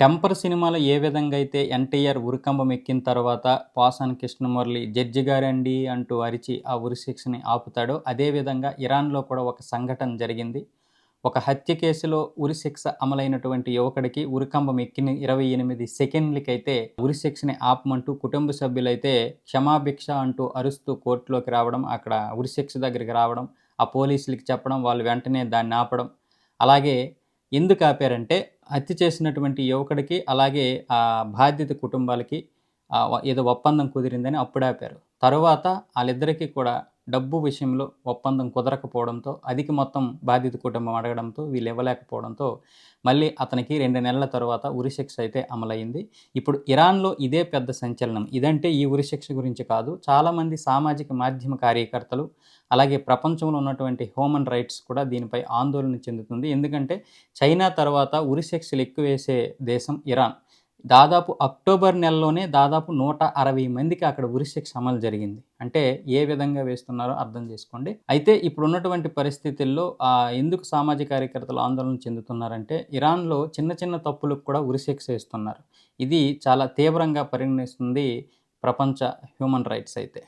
Temper సినిమాలో ఏ విధంగా అయితే ఎన్టీఆర్ ఉరికంబం ఎక్కిన తర్వాత పాసాన్ కృష్ణమురళి జడ్జి గారండి అంటూ అరిచి ఆ ఉరి శిక్షని ఆపుతాడో అదేవిధంగా ఇరాన్లో కూడా ఒక సంఘటన జరిగింది. ఒక హత్య కేసులో ఉరి శిక్ష అమలైనటువంటి యువకుడికి ఉరికంబం ఎక్కిన ఇరవై ఎనిమిది సెకండ్లకైతే ఉరి శిక్షని ఆపమంటూ కుటుంబ సభ్యులైతే క్షమాభిక్ష అంటూ అరుస్తూ కోర్టులోకి రావడం అక్కడ ఉరి శిక్ష దగ్గరికి రావడం ఆ పోలీసులకి చెప్పడం వాళ్ళు వెంటనే దాన్ని ఆపడం. అలాగే ఎందుకు ఆపారంటే హత్య చేసినటువంటి యువకుడికి అలాగే ఆ బాధ్యత కుటుంబాలకి ఏదో ఒప్పందం కుదిరిందని అప్పుడు ఆపారు. తరువాత వాళ్ళిద్దరికీ కూడా డబ్బు విషయంలో ఒప్పందం కుదరకపోవడంతో అధిక మొత్తం బాధిత కుటుంబం అడగడంతో వీళ్ళు ఇవ్వలేకపోవడంతో మళ్ళీ అతనికి రెండు నెలల తర్వాత ఉరిశిక్ష అయితే అమలైంది ఇప్పుడు ఇరాన్లో ఇదే పెద్ద సంచలనం. ఇదంటే ఈ ఉరిశిక్ష గురించి కాదు. చాలామంది సామాజిక మాధ్యమ కార్యకర్తలు అలాగే ప్రపంచంలో ఉన్నటువంటి హ్యూమన్ రైట్స్ కూడా దీనిపై ఆందోళన చెందుతుంది. ఎందుకంటే చైనా తర్వాత ఉరిశిక్షలు ఎక్కువ వేసే దేశం ఇరాన్. దాదాపు అక్టోబర్ నెలలోనే దాదాపు నూట అరవై మందికి అక్కడ ఉరిశిక్ష అమలు జరిగింది. అంటే ఏ విధంగా వేస్తున్నారో అర్థం చేసుకోండి. అయితే ఇప్పుడు ఉన్నటువంటి పరిస్థితుల్లో ఎందుకు సామాజిక కార్యకర్తలు ఆందోళన చెందుతున్నారంటే ఇరాన్లో చిన్న చిన్న తప్పులకు కూడా ఉరిశిక్ష ఇస్తున్నారు ఇది చాలా తీవ్రంగా పరిగణిస్తుంది ప్రపంచ హ్యూమన్ రైట్స్ అయితే.